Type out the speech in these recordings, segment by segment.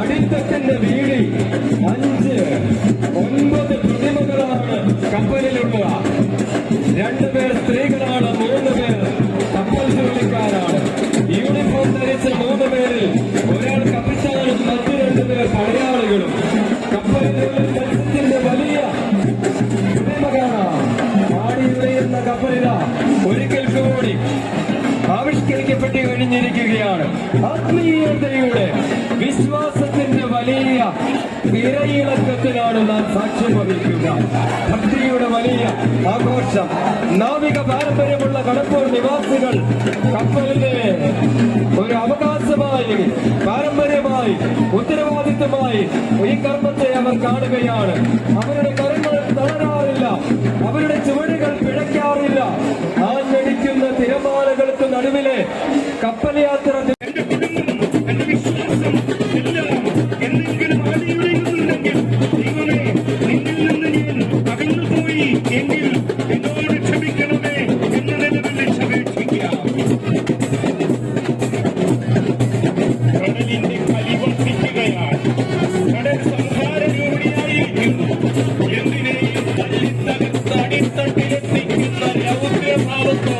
அடித்த கண்ட வீடு அஞ்சு. ആത്മീയതയുടെ വിശ്വാസത്തിന്റെ വലിയ തിരയിളക്കത്തിലാണ് നാം സാക്ഷ്യം വഹിക്കുക. ഭക്തിയുടെ വലിയ ആഘോഷം നാവിക പാരമ്പര്യമുള്ള കടപ്പൂർ നിവാസികൾ കപ്പലിലെ ഒരു അവകാശമായി പാരമ്പര്യമായി ഉത്തരവാദിത്തമായി ഈ കർമ്മത്തെ അവർ കാണുകയാണ്. അവരുടെ കരങ്ങൾ തളരാറില്ല അവരുടെ ചുവടുകൾ പിഴയ്ക്കാറില്ല. ആഞ്ഞടിക്കുന്ന തിരമാലകൾക്ക് നടുവിലെ കപ്പൽ യാത്ര Bye.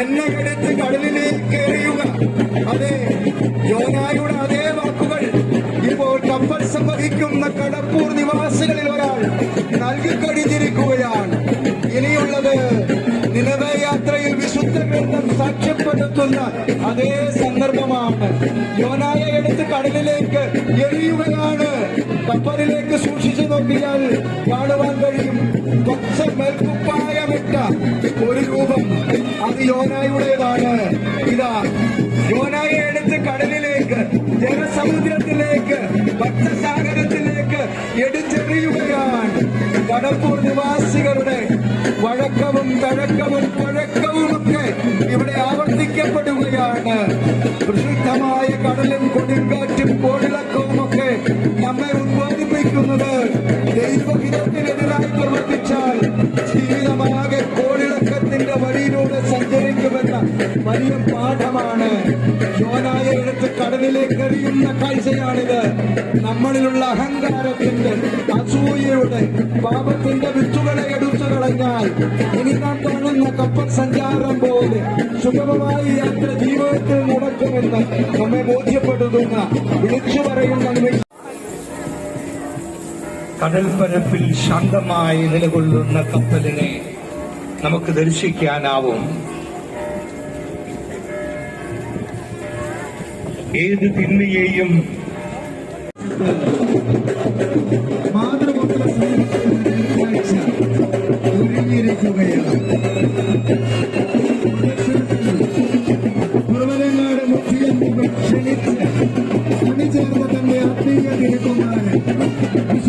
എന്നെ കിടത്ത് കടലിലേക്ക് എറിയുക അതെ യോനായുടെ അതേ വാക്കുകൾ ഇപ്പോൾ കപ്പൽ സംഭവിക്കുന്ന കടപ്പൂർ നിവാസികളിൽ ഒരാൾ നൽകിക്കഴിഞ്ഞിരിക്കുകയാണ്. ഇനിയുള്ളത് നിലവയാത്രയിൽ വിശുദ്ധ ഗ്രന്ഥം സാക്ഷ്യപ്പെടുത്തുന്ന അതേ സന്ദർഭമാണ്. യോനായ എടുത്ത് കടലിലേക്ക് എറിയുകയാണ്. കപ്പലിലേക്ക് സൂക്ഷിച്ചു നോക്കിയാൽ കാണുവാൻ കഴിയും. യോനായുടേതാണ് ഇതാ യോനായെ എടുത്ത് കടലിലേക്ക് ജനസമുദ്രത്തിലേക്ക് ഭക്തസാഗരത്തിലേക്ക് എടുത്തെറിയുകയാണ്. കടപ്പൂർ നിവാസികളുടെ വഴക്കവും തഴക്കവും പഴക്കവുമൊക്കെ ഇവിടെ ആവർത്തിക്കപ്പെടുകയാണ്. പ്രസിദ്ധമായ കടലും കൊടുങ്കാറ്റും കോടിളക്കവുമൊക്കെ നമ്മെ ഉദ്ബോധിപ്പിക്കുന്നത് ദൈവഹിതത്തിനെതിരായി പാഠമാണ് ജോനായ എടുത്ത് കടലിലേക്ക് എറിയുന്ന കാഴ്ചയാണിത്. നമ്മളിലുള്ള അഹങ്കാരത്തിന്റെ അസൂയയുടെ പാപത്തിന്റെ വിത്തുകളെ എടുത്തു കളഞ്ഞാൽ ഇനി നാം കാണുന്ന കപ്പൽ സഞ്ചാരം പോലെ സുഗമമായി യാത്ര ജീവിതത്തിൽ നടക്കുമെന്ന് നമ്മെ ബോധ്യപ്പെടുത്തുന്ന വിളിച്ചു പറയുന്ന കടൽപ്പരപ്പിൽ ശാന്തമായി നിലകൊള്ളുന്ന കപ്പലിനെ നമുക്ക് ദർശിക്കാനാവും. ഏത് തിന്മയെയും ക്ഷണിച്ച് അണിചേർന്ന തന്റെ ആത്മീയ തിരുക്കുമാരൻ.